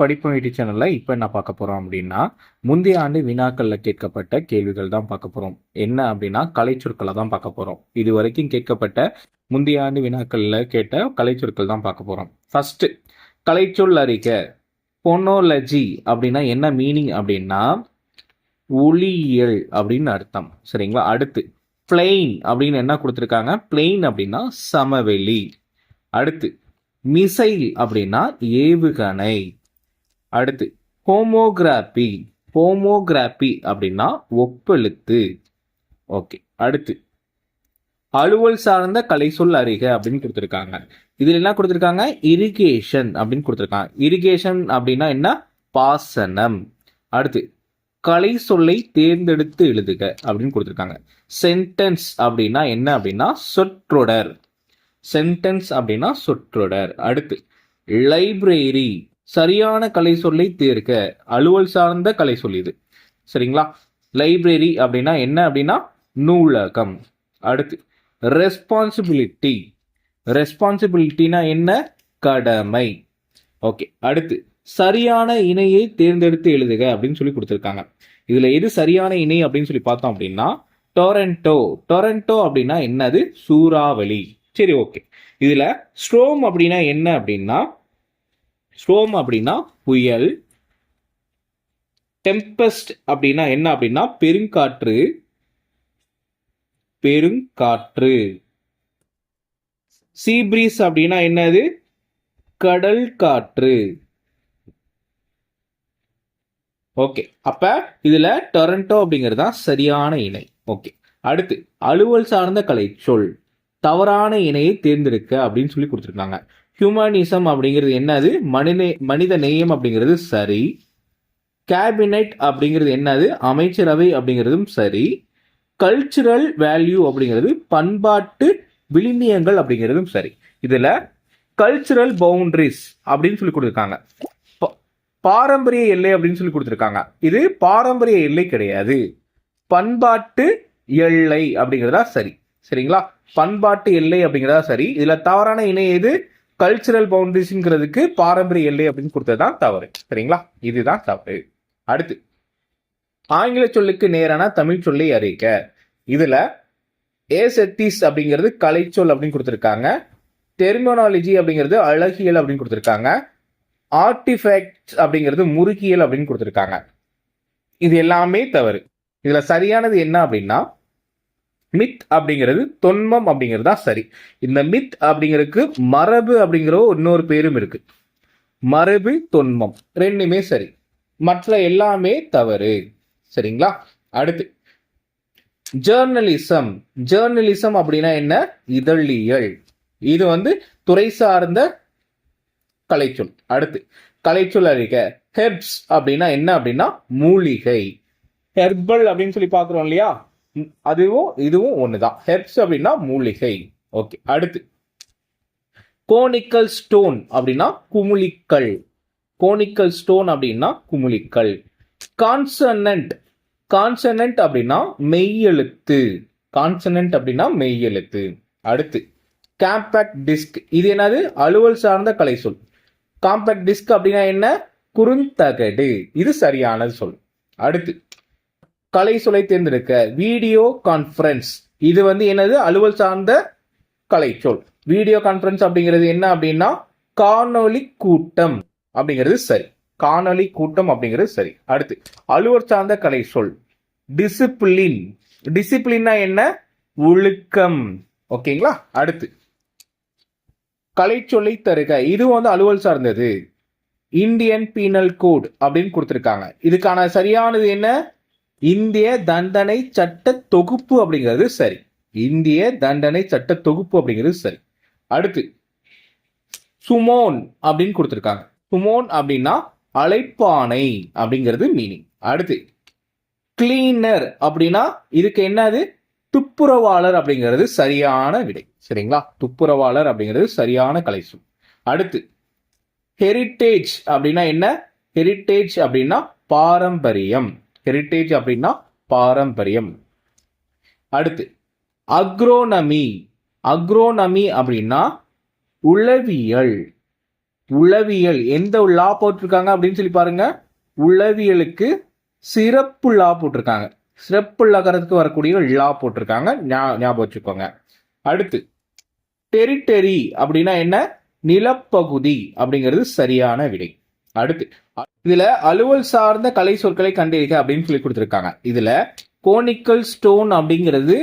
படிப்பு ஐடி சேனல்ல இப்போ என்ன பார்க்க போறோம் அப்படின்னா முந்தைய ஆண்டு வினாக்கள்ல கேட்கப்பட்ட கேள்விகள் தான் பார்க்க போறோம். என்ன அப்படின்னா கலைச்சொற்களை தான் பார்க்க போறோம். இது வரைக்கும் கேட்கப்பட்ட முந்தைய ஆண்டு வினாக்கள்ல கேட்ட கலைச்சொற்கள் தான் பார்க்க போறோம். ஃபர்ஸ்ட் கலைச்சொல் அறிக்கை பொனோலஜி அப்படின்னா என்ன மீனிங் அப்படின்னா ஒளியியல் அப்படின்னு அர்த்தம். சரிங்களா? அடுத்து பிளெயின் அப்படின்னு என்ன கொடுத்துருக்காங்க? பிளெயின் அப்படின்னா சமவெளி. அடுத்து மிசைல் அப்படின்னா ஏவுகணை. அடுத்து ஹோமோகிராபி ஹோமோகிராபி அப்படின்னா ஒப்பெழுத்து. ஓகே அடுத்து அலுவல் சார்ந்த கலை சொல் அறிக அப்படின்னு கொடுத்துருக்காங்க. இதுல என்ன கொடுத்துருக்காங்க? இரிகேஷன் அப்படின்னு கொடுத்துருக்காங்க. இரிகேஷன் அப்படின்னா என்ன? பாசனம். அடுத்து கலை சொல்லை தேர்ந்தெடுத்து எழுதுக அப்படின்னு கொடுத்துருக்காங்க. சென்டென்ஸ் அப்படின்னா என்ன அப்படின்னா? சொற்றொடர். சென்டென்ஸ் அப்படின்னா சொற்றொடர். அடுத்து லைப்ரரி சரியான கலை சொல்லை தேர்க. அலுவல் சார்ந்த கலை சொல் இது. சரிங்களா? லைப்ரரி அப்படின்னா என்ன அப்படின்னா? நூலகம். அடுத்து ரெஸ்பான்சிபிலிட்டி ரெஸ்பான்சிபிலிட்டினா என்ன? கடமை. ஓகே அடுத்து சரியான இணையை தேர்ந்தெடுத்து எழுதுக அப்படின்னு சொல்லி கொடுத்துருக்காங்க. இதுல எது சரியான இணை அப்படின்னு சொல்லி பார்த்தோம் அப்படின்னா டொரண்டோ டொரண்டோ அப்படின்னா என்னது? சூறாவளி. சரி ஓகே. இதுல ஸ்ட்ரோம் அப்படின்னா என்ன அப்படின்னா ஸ்டோம் அப்படின்னா புயல். டெம்பஸ்ட் அப்படின்னா என்ன அப்படின்னா பெருங்காற்று. பெருங்காற்று. சீப்ரீஸ் அப்படின்னா என்னது? கடல் காற்று. ஓகே அப்ப இதுல டொரண்டோ அப்படிங்கிறது தான் சரியான இணை. ஓகே அடுத்து அலுவல் சார்ந்த கலை சொல் தவறான இணையை தேர்ந்தெடுக்க அப்படின்னு சொல்லி கொடுத்துருக்காங்க. ஹியூமனிசம் அப்படிங்கிறது என்னது? மனித மனித நேயம் அப்படிங்கிறது சரி. கேபினெட் அப்படிங்கிறது என்னது? அமைச்சரவை அப்படிங்கிறதும் சரி. கல்ச்சுரல் வேல்யூ அப்படிங்கிறது பண்பாட்டு விளிமியங்கள் அப்படிங்கிறதும் சரி. இதில் கல்ச்சுரல் பவுண்டரிஸ் அப்படின்னு சொல்லி கொடுத்துருக்காங்க. பாரம்பரிய எல்லை அப்படின்னு சொல்லி கொடுத்துருக்காங்க. இது பாரம்பரிய எல்லை கிடையாது. பண்பாட்டு எல்லை அப்படிங்கிறதா சரி. சரிங்களா? பண்பாட்டு எல்லை அப்படிங்கிறதா சரி. இதுல தவறான இணை எது? கல்ச்சுரல் பவுண்டரிஸ்ங்கிறதுக்கு பாரம்பரிய எல்லை அப்படின்னு கொடுத்தது தான் தவறு. சரிங்களா? இதுதான் தவறு. அடுத்து ஆங்கில சொல்லுக்கு நேரான தமிழ் சொல்லை அறிக. இதுல ஏசெட்டிஸ் அப்படிங்கிறது கலைச்சொல் அப்படின்னு கொடுத்துருக்காங்க. டெர்மினாலஜி அப்படிங்கிறது அழகியல் அப்படின்னு கொடுத்துருக்காங்க. ஆர்டிஃபேக்ட்ஸ் அப்படிங்கிறது முறுக்கியல் அப்படின்னு கொடுத்துருக்காங்க. இது எல்லாமே தவறு. இதுல சரியானது என்ன அப்படின்னா மித் அப்படிங்கிறது தொன்மம் அப்படிங்கிறது தான் சரி. இந்த மித் அப்படிங்கிறதுக்கு மரபு அப்படிங்கிற இன்னொரு பேரும் இருக்கு. மரபு தொன்மம் ரெண்டுமே சரி. மற்ற எல்லாமே தவறு. சரிங்களா? அடுத்து ஜேர்னலிசம் ஜேர்னலிசம் அப்படின்னா என்ன? இதழியல். இது வந்து துறை சார்ந்த கலைச்சொல். அடுத்து கலைச்சொல் அறிக. ஹெர்ப்ஸ் அப்படின்னா என்ன அப்படின்னா? மூலிகை. ஹெர்பல் அப்படின்னு சொல்லி பார்க்குறோம் இல்லையா? அதுவும் இதுவும் ஒண்ணுதான். ஹெர்ப்ஸ் அப்படின்னா மூலிகை. ஓகே அடுத்து. கோனிக்கல் ஸ்டோன் அப்படின்னா குமுளிக்கல். கோனிக்கல் ஸ்டோன் அப்படின்னா குமுளிக்கல். கான்சனன்ட் கான்சனன்ட் அப்படின்னா மெய்யெழுத்து. கான்சனன்ட் அப்படின்னா மெய்யெழுத்து. அடுத்து. காம்பேக்ட் டிஸ்க் இது என்னது? அலுவல் சார்ந்த கலை சொல். காம்பேக்ட் டிஸ்க் அப்படின்னா என்ன? குறுந்தகடு. இது சரியானது சொல். அடுத்து. கலை சொல்லை தேர்ந்தெடுக்க வீடியோ கான்ஃபரன்ஸ். இது வந்து என்னது? அலுவல் சார்ந்த கலை சொல் வீடியோ கான்ஃபரன்ஸ் அப்படிங்கிறது என்ன அப்படின்னா காணொலி கூட்டம் அப்படிங்கிறது சரி. காணொலி கூட்டம் அப்படிங்கிறது சரி. அடுத்து அலுவல் சார்ந்த கலை சொல் டிசிப்ளின். டிசிப்ளின்னா என்ன? ஒழுக்கம். ஓகேங்களா? அடுத்து கலை சொல்லை தருக. இது வந்து அலுவல் சார்ந்தது. இந்தியன் பீனல் கோட் அப்படின்னு கொடுத்துருக்காங்க. இதுக்கான சரியானது என்ன? இந்திய தண்டனை சட்ட தொகுப்பு அப்படிங்கிறது சரி. இந்திய தண்டனை சட்ட தொகுப்பு அப்படிங்கிறது சரி. அடுத்து சுமோன் அப்படின்னு கொடுத்துருக்காங்க. சுமோன் அப்படின்னா அழைப்பானை அப்படிங்கிறது மீனிங் அடுத்து கிளீனர் அப்படின்னா இதுக்கு என்னது? துப்புரவாளர் அப்படிங்கிறது சரியான விடை. சரிங்களா? துப்புரவாளர் அப்படிங்கிறது சரியான கலைசு அடுத்து ஹெரிட்டேஜ் அப்படின்னா என்ன? ஹெரிட்டேஜ் அப்படின்னா பாரம்பரியம். ஹெரிட்டேஜ் அப்படின்னா பாரம்பரியம். அடுத்து அக்ரோனமி அக்ரோனமி அப்படின்னா உளவியல். உளவியல். எந்த லா போட்டிருக்காங்க அப்படின்னு சொல்லி பாருங்க. உளவியலுக்கு சிறப்பு லா போட்டிருக்காங்க. சிறப்பு லகரத்துக்கு வரக்கூடிய லா போட்டிருக்காங்க. ஞா- ஞாபகம் வச்சுக்கோங்க. அடுத்து டெரிட்டரி அப்படின்னா என்ன? நிலப்பகுதி அப்படிங்கிறது சரியான விடை. அடுத்து இதுல அலுவல் சார்ந்த கலை சொற்களை கண்டறிக அப்படின்னு சொல்லி கொடுத்துருக்காங்க. இதுல கோனிக்கல் ஸ்டோன் அப்படிங்கிறது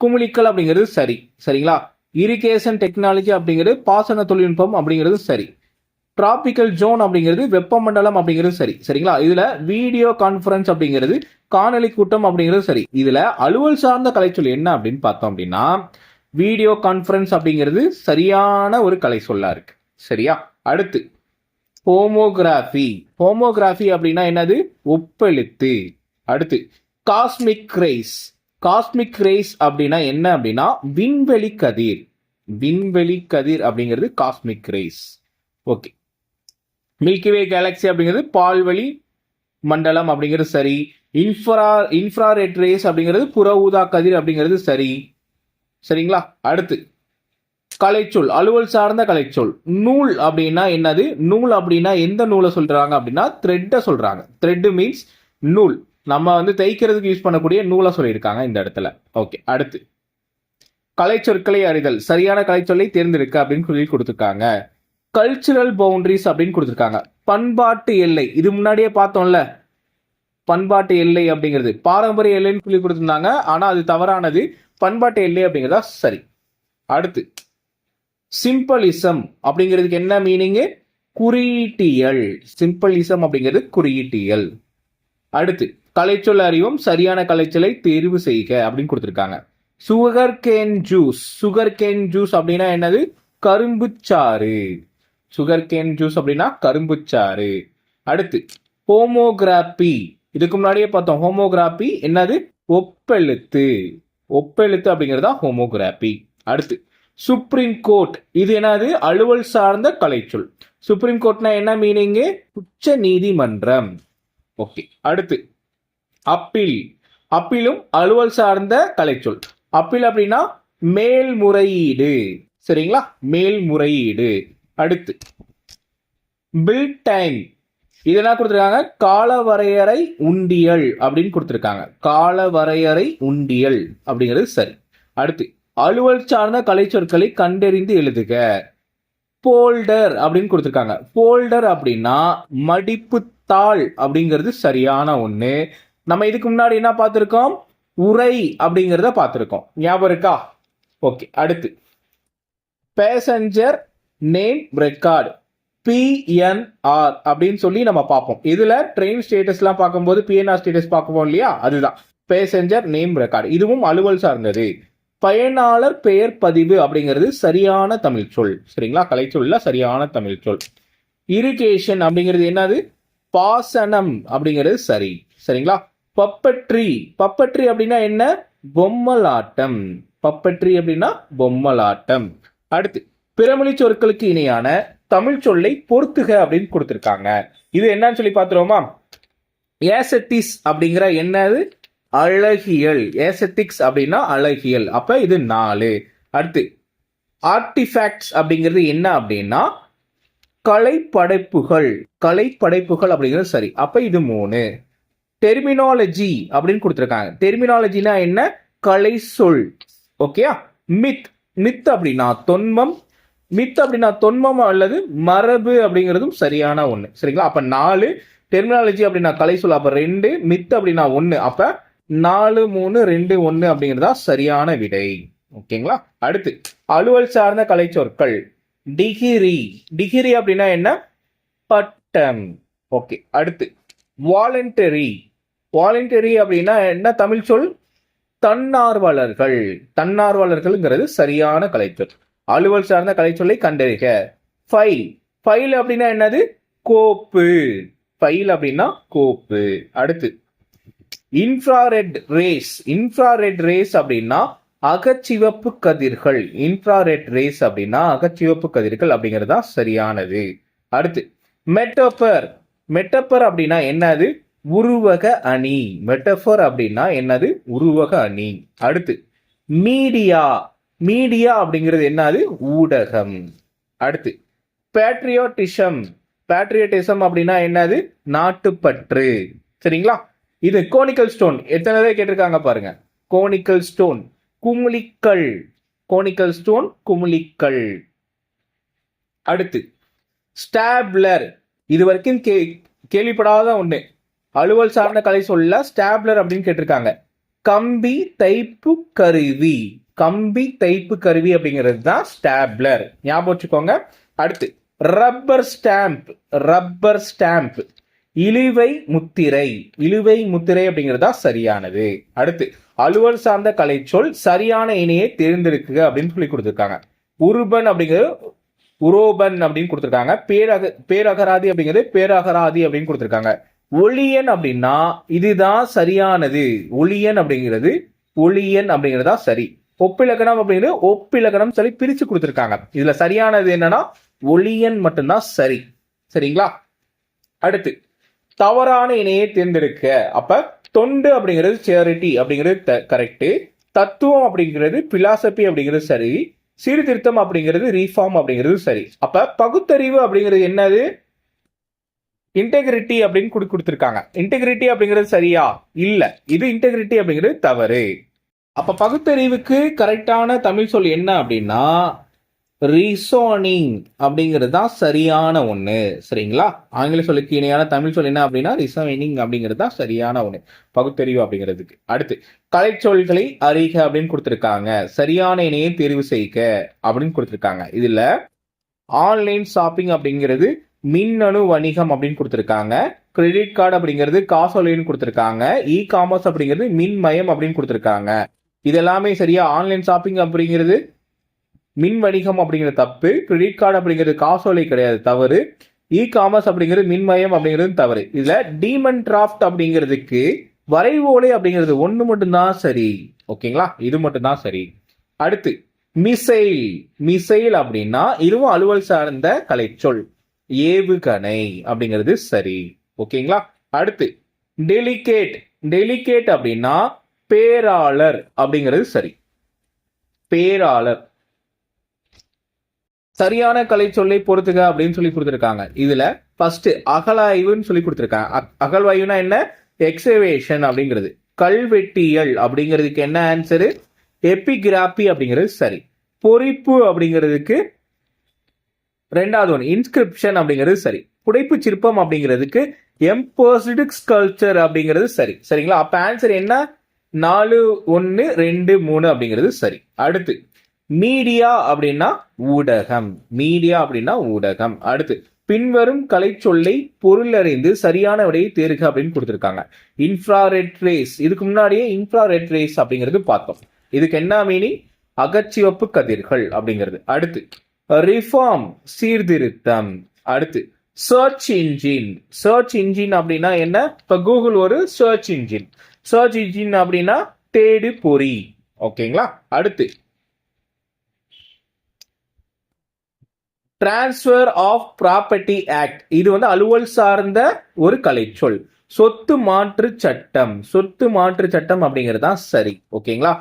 குமுளிக்கல் அப்படிங்கிறது சரி சரிங்களா? இரிகேஷன் டெக்னாலஜி அப்படிங்கிறது பாசன தொழில்நுட்பம் அப்படிங்கிறது சரி. டிராபிக்கல் ஜோன் அப்படிங்கிறது வெப்பமண்டலம் அப்படிங்கிறது சரி சரிங்களா? இதுல வீடியோ கான்ஃபரன்ஸ் அப்படிங்கிறது காணொலி கூட்டம் அப்படிங்கிறது சரி. இதுல அலுவல் சார்ந்த கலைச்சொல் என்ன அப்படின்னு பார்த்தோம் அப்படின்னா வீடியோ கான்ஃபரன்ஸ் அப்படிங்கிறது சரியான ஒரு கலை சொல்லா இருக்கு சரியா? அடுத்து ஹோமோகிராஃபி ஹோமோகிராஃபி அப்படின்னா என்னது? ஒப்பெழுத்து. அடுத்து காஸ்மிக் ரேஸ் காஸ்மிக் ரேஸ் அப்படின்னா என்ன அப்படின்னா விண்வெளி கதிர். விண்வெளி கதிர் அப்படிங்கிறது cosmic rays okay milky way galaxy அப்படிங்கிறது பால்வெளி மண்டலம் அப்படிங்கிறது சரி. இன்ஃப்ரா இன்ஃப்ராரெட் ரேஸ் அப்படிங்கிறது புற ஊதா கதிர் அப்படிங்கிறது சரி. சரிங்களா? அடுத்து கலைச்சொல் அலுவல் சார்ந்த கலைச்சொல். நூல் அப்படின்னா என்னது? நூல் அப்படின்னா எந்த நூலை சொல்றாங்க அப்படின்னா த்ரெட்டை சொல்றாங்க. த்ரெட்டு மீன்ஸ் நூல். நம்ம வந்து தைக்கிறதுக்கு யூஸ் பண்ணக்கூடிய நூலை சொல்லியிருக்காங்க இந்த இடத்துல. ஓகே அடுத்து. கலைச்சொற்களை அறிதல். சரியான கலைச்சொல்லை தேர்ந்தெடுக்க அப்படின்னு சொல்லி கொடுத்துருக்காங்க. கல்ச்சுரல் பவுண்டரிஸ் அப்படின்னு கொடுத்துருக்காங்க. பண்பாட்டு எல்லை. இது முன்னாடியே பார்த்தோம்ல. பண்பாட்டு எல்லை அப்படிங்கிறது. பாரம்பரிய எல்லைன்னு சொல்லி கொடுத்துருந்தாங்க. ஆனால் அது தவறானது. பண்பாட்டு எல்லை அப்படிங்கிறதா சரி. அடுத்து. சிம்பிளிசம் அப்படிங்கிறதுக்கு என்ன மீனிங்கு குறியீட்டியல். சிம்பிளிசம் அப்படிங்கிறது குறியீட்டியல். அடுத்து கலைச்சொல் அறிவும் சரியான கலைச்சலை தேர்வு செய்க அப்படின்னு கொடுத்துருக்காங்க. Sugar cane juice sugar cane juice அப்படின்னா என்னது? கரும்புச்சாறு. சுகர் கேன் ஜூஸ் அப்படின்னா கரும்புச்சாறு. அடுத்து ஹோமோகிராபி இதுக்கு முன்னாடியே பார்த்தோம் ஹோமோகிராபி என்னது? ஒப்பெழுத்து. ஒப்பெழுத்து அப்படிங்கிறது தான் ஹோமோகிராபி அடுத்து சுப்ரீம் கோர்ட் இது என்னது? அலுவல் சார்ந்த கலைச்சொல். சுப்ரீம் கோர்ட்னா என்ன மீனிங்கு உச்ச நீதிமன்றம். ஓகே அடுத்து அப்பீல் அப்பீலும் அலுவல் சார்ந்த கலைச்சொல். அப்பீல் அப்படின்னா மேல்முறையீடு. சரிங்களா? மேல்முறையீடு. அடுத்து பில் டைம் இதெல்லாம் கொடுத்துருக்காங்க? காலவரையறை உண்டியல் அப்படின்னு கொடுத்துருக்காங்க. காலவரையறை உண்டியல் அப்படிங்கிறது சரி. அடுத்து அலுவல் சார்ந்த கலைச்சொற்களை கண்டறிந்து எழுதுக. போல்டர் அப்படின்னு கொடுத்துருக்காங்க. போல்டர் அப்படின்னா மடிப்பு தாள் அப்படிங்கிறது சரியான ஒண்ணு. நம்ம இதுக்கு முன்னாடி என்ன பார்த்துருக்கோம்? உரை அப்படிங்கிறத பார்த்துருக்கோம். ஞாபகம் இருக்கா? ஓகே அடுத்து. பேசஞ்சர் நேம் ரெக்கார்டு பிஎன்ஆர் அப்படின்னு சொல்லி நம்ம பார்ப்போம். இதுல ட்ரெயின் ஸ்டேட்டஸ்லாம் பார்க்கும்போது பிஎன்ஆர் ஸ்டேட்டஸ் பார்க்குவோம் இல்லையா? அதுதான். பேசஞ்சர் நேம் ரெக்கார்டு இதுவும் அலுவல் சார்ந்தது. பயனாளர் பெயர் பதிவு அப்படிங்கிறது சரியான தமிழ் சொல். சரிங்களா? கலைச்சொல்ல சரியான தமிழ் சொல். இரிகேஷன் அப்படிங்கிறது என்னது? பாசனம் அப்படிங்கிறது சரி. சரிங்களா? பப்பட்ரி பப்பட்ரி அப்படின்னா என்ன? பொம்மலாட்டம். பப்பட்ரி அப்படின்னா பொம்மலாட்டம். அடுத்து பிறமொழி சொற்களுக்கு இணையான தமிழ் சொல்லை பொறுத்துக அப்படின்னு கொடுத்துருக்காங்க. இது என்னன்னு சொல்லி பார்த்துருவோமா? ஏசட்டிஸ் அப்படிங்கிற என்னது? அழகியல். ஏசெட்டிக்ஸ் அப்படின்னா அழகியல். அப்ப இது நாலு. அடுத்து ஆர்டிஃபேக்ட்ஸ் அப்படிங்கிறது என்ன அப்படின்னா கலைப்படைப்புகள். கலைப்படைப்புகள் அப்படிங்கிறது சரி அப்ப இது மூணு. டெர்மினாலஜி அப்படின்னு கொடுத்துருக்காங்க. டெர்மினாலஜினா என்ன? கலை சொல் ஓகேயா மித் மித் அப்படின்னா தொன்மம். மித் அப்படின்னா தொன்மம் அல்லது மரபு அப்படிங்கிறதும் சரியான ஒன்று சரிங்களா? அப்ப நாலு. டெர்மினாலஜி அப்படின்னா கலை சொல் அப்ப ரெண்டு. மித் அப்படின்னா ஒன்று அப்ப நாலு மூணு ரெண்டு ஒன்று அப்படிங்கிறதா சரியான விடை. ஓகேங்களா? அடுத்து அலுவல் சார்ந்த கலைச்சொற்கள் டிகிரி. டிகிரி அப்படின்னா என்ன? பட்டம். ஓகே அடுத்து வாலண்டரி. வாலண்டரி அப்படின்னா என்ன தமிழ் சொல்? தன்னார்வலர்கள். தன்னார்வலர்கள்ங்கிறது சரியான கலைச்சொல் அலுவல் சார்ந்த கலைச்சொல்லை கண்டறிக. ஃபைல். ஃபைல் அப்படின்னா என்னது? கோப்பு. ஃபைல் அப்படின்னா கோப்பு. அடுத்து இன்ஃப்ராரெட் ரேஸ். இன்ஃப்ராரெட் ரேஸ் அப்படின்னா அகச்சிவப்பு கதிர்கள். இன்ஃப்ராரெட் ரேஸ் அப்படின்னா அகச்சிவப்பு கதிர்கள் அப்படிங்கிறது தான் சரியானது. அடுத்து மெட்டபர் மெட்டபர் அப்படின்னா என்னது? உருவக அணி. மெட்டபர் அப்படின்னா என்னது? உருவக அணி. அடுத்து மீடியா. மீடியா அப்படிங்கிறது என்னது? ஊடகம். அடுத்து பேட்ரியோட்டிசம் பேட்ரியோட்டிசம் அப்படின்னா என்னது? நாட்டுப்பற்று. சரிங்களா? இது கோனிக்கல் ஸ்டோன் எத்தனை தடவை கேட்டிருக்காங்க பாருங்க. கோனிக்கல் ஸ்டோன் குமுளிக்கல். கோனிக்கல் ஸ்டோன் குமுளிக்கல். அடுத்து ஸ்டாப்லர் இது வரைக்கும் கே கேள்விப்படாத ஒன்று அலுவல் சார்ந்த கலை சொல்ல ஸ்டாப்லர் அப்படின்னு கேட்டிருக்காங்க. கம்பி தைப்பு கருவி. கம்பி தைப்பு கருவி அப்படிங்கிறது தான் ஸ்டாப்லர் ஞாபகம் வச்சுக்கோங்க. அடுத்து ரப்பர் ஸ்டாம்ப் ரப்பர் ஸ்டாம்ப் இழுவை முத்திரை. இழுவை முத்திரை அப்படிங்கிறது தான் சரியானது. அடுத்து அலுவல் சார்ந்த கலை சொல் சரியான இணையை தேர்ந்தெடுக்குக அப்படின்னு சொல்லி கொடுத்துருக்காங்க. உருபன் அப்படிங்கிறது உரோபன் அப்படின்னு கொடுத்துருக்காங்க. பேரக பேரகராதி அப்படிங்கிறது பேரகராதி அப்படின்னு கொடுத்துருக்காங்க. ஒளியன் அப்படின்னா இதுதான் சரியானது. ஒளியன் அப்படிங்கிறது ஒளியன் அப்படிங்கிறது தான் சரி. ஒப்பிலக்கணம் அப்படிங்கிறது ஒப்பிலக்கணம் சொல்லி பிரிச்சு கொடுத்துருக்காங்க. இதுல சரியானது என்னன்னா ஒளியன் மட்டும்தான் சரி. சரிங்களா? அடுத்து தவறான இணையை தேர்ந்தெடுக்க. அப்ப தொண்டு அப்படிங்கிறது சேரிட்டி அப்படிங்கிறது கரெக்டு தத்துவம் அப்படிங்கிறது பிலாசபி அப்படிங்கிறது சரி. சீர்திருத்தம் அப்படிங்கிறது ரீஃபார்ம் அப்படிங்கிறது சரி. அப்ப பகுத்தறிவு அப்படிங்கிறது என்னது? இன்டெகிரிட்டி அப்படின்னு குடு கொடுத்துருக்காங்க. இன்டெகிரிட்டி அப்படிங்கிறது சரியா? இல்ல. இது இன்டெகிரிட்டி அப்படிங்கிறது தவறு. அப்ப பகுத்தறிவுக்கு கரெக்டான தமிழ் சொல் என்ன அப்படின்னா ரீசோனிங் அப்படிங்கிறது தான் சரியான ஒன்று சரிங்களா? ஆங்கில சொல்லுக்கு இணையான தமிழ் சொல் என்ன அப்படின்னா ரிசோனிங் அப்படிங்கிறது தான் சரியான ஒன்று பகுத்தறிவு அப்படிங்கிறதுக்கு. அடுத்து கலைச்சொல்களை அறிக அப்படின்னு கொடுத்துருக்காங்க. சரியான இணையை தேர்வு செய்க அப்படின்னு கொடுத்துருக்காங்க. இதில் ஆன்லைன் ஷாப்பிங் அப்படிங்கிறது மின்னணு வணிகம் அப்படின்னு கொடுத்துருக்காங்க. கிரெடிட் கார்டு அப்படிங்கிறது காசோலைன்னு கொடுத்துருக்காங்க. இ காமர்ஸ் அப்படிங்கிறது மின்மயம் அப்படின்னு கொடுத்துருக்காங்க. இதெல்லாமே சரியா ஆன்லைன் ஷாப்பிங் அப்படிங்கிறது மின் வணிகம் அப்படிங்கிற தப்பு கிரெடிட் கார்டு அப்படிங்கிறது காசோலை கிடையாது தவறு. இ காமர்ஸ் அப்படிங்கிறது மின்மயம் அப்படிங்கிறது தவறு. இதுல டீமன் டிராஃப்ட் அப்படிங்கிறதுக்கு வரைவோலை அப்படிங்கிறது ஒன்று மட்டும்தான் சரி. ஓகேங்களா? இது மட்டும்தான் சரி. அடுத்து மிசைல் மிசைல் அப்படின்னா இதுவும் அலுவல் சார்ந்த கலைச்சொல். ஏவுகணை அப்படிங்கிறது சரி. ஓகேங்களா? அடுத்து டெலிகேட் டெலிகேட் அப்படின்னா பேராளர் அப்படிங்கிறது சரி. பேராளர். சரியான கலை சொல்லை பொறுத்துக அப்படின்னு சொல்லி கொடுத்துருக்காங்க. இதுல ஃபர்ஸ்ட் அகலாய்வுன்னு சொல்லி கொடுத்துருக்காங்க. அக்- அகழ்வாய்வுனா என்ன? எக்ஸவேஷன் அப்படிங்கிறது. கல்வெட்டியல் அப்படிங்கிறதுக்கு என்ன ஆன்சரு எபிகிராபி அப்படிங்கிறது சரி. பொறிப்பு அப்படிங்கிறதுக்கு ரெண்டாவது ஒன்று இன்ஸ்கிரிப்ஷன் அப்படிங்கிறது சரி. புடைப்பு சிற்பம் அப்படிங்கிறதுக்கு எம்போசிட் ஸ்கல்ச்சர் அப்படிங்கிறது சரி. சரிங்களா? அப்ப ஆன்சர் என்ன? நாலு ஒன்று ரெண்டு மூணு அப்படிங்கிறது சரி. அடுத்து மீடியா அப்படின்னா ஊடகம். மீடியா அப்படின்னா ஊடகம். அடுத்து பின்வரும் கலைச்சொல்லை பொருளறிந்து சரியான விடையை தேர்க அப்படின்னு கொடுத்துருக்காங்க. இன்ஃப்ராரெட் ரேஸ் இதுக்கு முன்னாடியே இன்ஃப்ராரெட் ரேஸ் அப்படிங்கிறது பார்த்தோம். இதுக்கு என்ன மீனிங் அகச்சிவப்பு கதிர்கள் அப்படிங்கிறது. அடுத்து ரிஃபார்ம் சீர்திருத்தம். அடுத்து சர்ச் இன்ஜின் சர்ச் இன்ஜின் அப்படின்னா என்ன? இப்ப கூகுள் ஒரு சர்ச் இன்ஜின் சர்ச் இன்ஜின் அப்படின்னா தேடு பொறி ஓகேங்களா அடுத்து டிரான்ஸ்ஃபர் ஆஃப் ப்ராப்பர்ட்டி ஆக்ட் இது வந்து அலுவல் சார்ந்த ஒரு கலைச்சொல். சொத்து மாற்று சட்டம். சொத்து மாற்று சட்டம் அப்படிங்கிறது தான் சரி. ஓகேங்களா?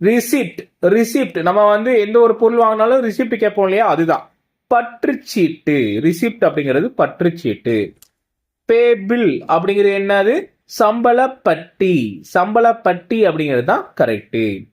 ரிசிப்ட் ரிசிப்ட் நம்ம வந்து எந்த ஒரு பொருள் வாங்கினாலும் ரிசிப்ட் கேட்போம் இல்லையா? அதுதான். பற்றுச்சீட்டு. ரிசிப்ட் அப்படிங்கிறது பற்றுச்சீட்டு. பே பில் அப்படிங்கிறது என்னது? சம்பளப்பட்டி. சம்பளப்பட்டி அப்படிங்கிறது தான் கரெக்ட்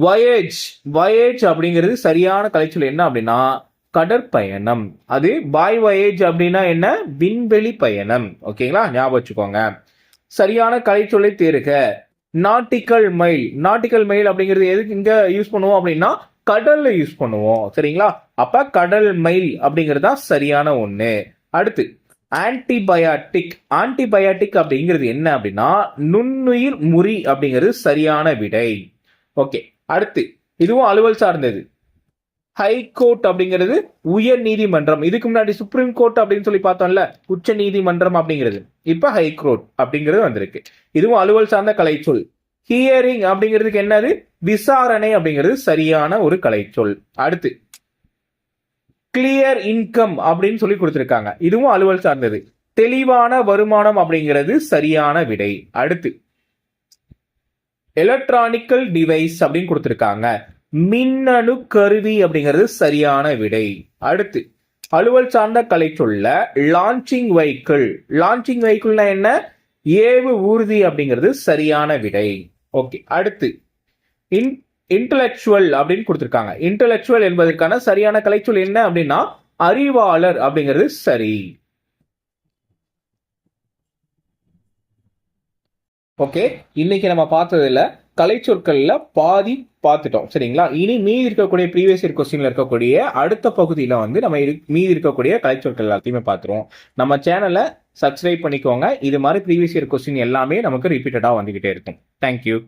வயேஜ் வயேஜ் அப்படிங்கிறது சரியான கலைச்சொல் என்ன அப்படின்னா கடற்பயணம். அது பாய் வயேஜ் அப்படின்னா என்ன? விண்வெளி பயணம். ஓகேங்களா? ஞாபகம் வச்சுக்கோங்க. சரியான கலைச்சொல்லை தேர்க. நாட்டிக்கல் மைல் நாட்டிக்கல் மைல் அப்படிங்கிறது எதுக்கு இங்க யூஸ் பண்ணுவோம் அப்படின்னா கடல்ல யூஸ் பண்ணுவோம். சரிங்களா? அப்ப கடல் மைல் அப்படிங்கிறது தான் சரியான ஒண்ணு. அடுத்து ஆன்டிபயாட்டிக் ஆன்டிபயாட்டிக் அப்படிங்கிறது என்ன அப்படின்னா நுண்ணுயிர் முறி அப்படிங்கிறது சரியான விடை. ஓகே. அடுத்து இதுவும் அலுவல் சார்ந்தது. ஹை கோர்ட் அப்படிங்கிறது உயர் நீதிமன்றம். இதுக்கு முன்னாடி சுப்ரீம் கோர்ட் அப்படின்னு சொல்லி பார்த்தோம்ல உச்ச நீதிமன்றம் அப்படிங்கிறது. இப்ப ஹை கோர்ட் அப்படிங்கிறது வந்திருக்கு. இதுவும் அலுவல் சார்ந்த கலைச்சொல். ஹியரிங் அப்படிங்கிறதுக்கு என்னது? விசாரணை அப்படிங்கிறது சரியான ஒரு கலைச்சொல். அடுத்து கிளியர் இன்கம் அப்படின்னு சொல்லி கொடுத்துருக்காங்க. இதுவும் அலுவல் சார்ந்தது. தெளிவான வருமானம் அப்படிங்கிறது சரியான விடை. அடுத்து எலக்ட்ரானிக்கல் டிவைஸ் அப்படின்னு கொடுத்துருக்காங்க. மின்னணு கருவி அப்படிங்கிறது சரியான விடை. அடுத்து அலுவல் சார்ந்த கலை சொல்ல லான்ச்சிங் வெஹிக்கிள் லான்ச்சிங் வெஹிக்கிள்னா என்ன? ஏவு ஊர்தி அப்படிங்கிறது சரியான விடை. ஓகே அடுத்து இன் இன்டலெக்சுவல் அப்படின்னு கொடுத்துருக்காங்க. இன்டலெக்சுவல் என்பதற்கான சரியான கலைச்சொல் என்ன அப்படின்னா அறிவாளர் அப்படிங்கிறது சரி. ஓகே இன்னைக்கு நம்ம பார்த்ததுல கலைச்சொற்கள்ல பாதி பார்த்துட்டோம். சரிங்களா? இனி மீதி இருக்கக்கூடிய ப்ரீவியஸ் இயர் கொஸ்டின்ல இருக்கக்கூடிய அடுத்த பகுதியில வந்து நம்ம மீதி இருக்கக்கூடிய கலைச்சொற்கள் எல்லாத்தையுமே பார்த்துருவோம். நம்ம சேனலை சப்ஸ்கிரைப் பண்ணிக்கோங்க. இது மாதிரி ப்ரீவியஸ் இயர் கொஸ்டின் எல்லாமே நமக்கு ரிப்பீட்டடா வந்துகிட்டே இருக்கும். தேங்க்யூ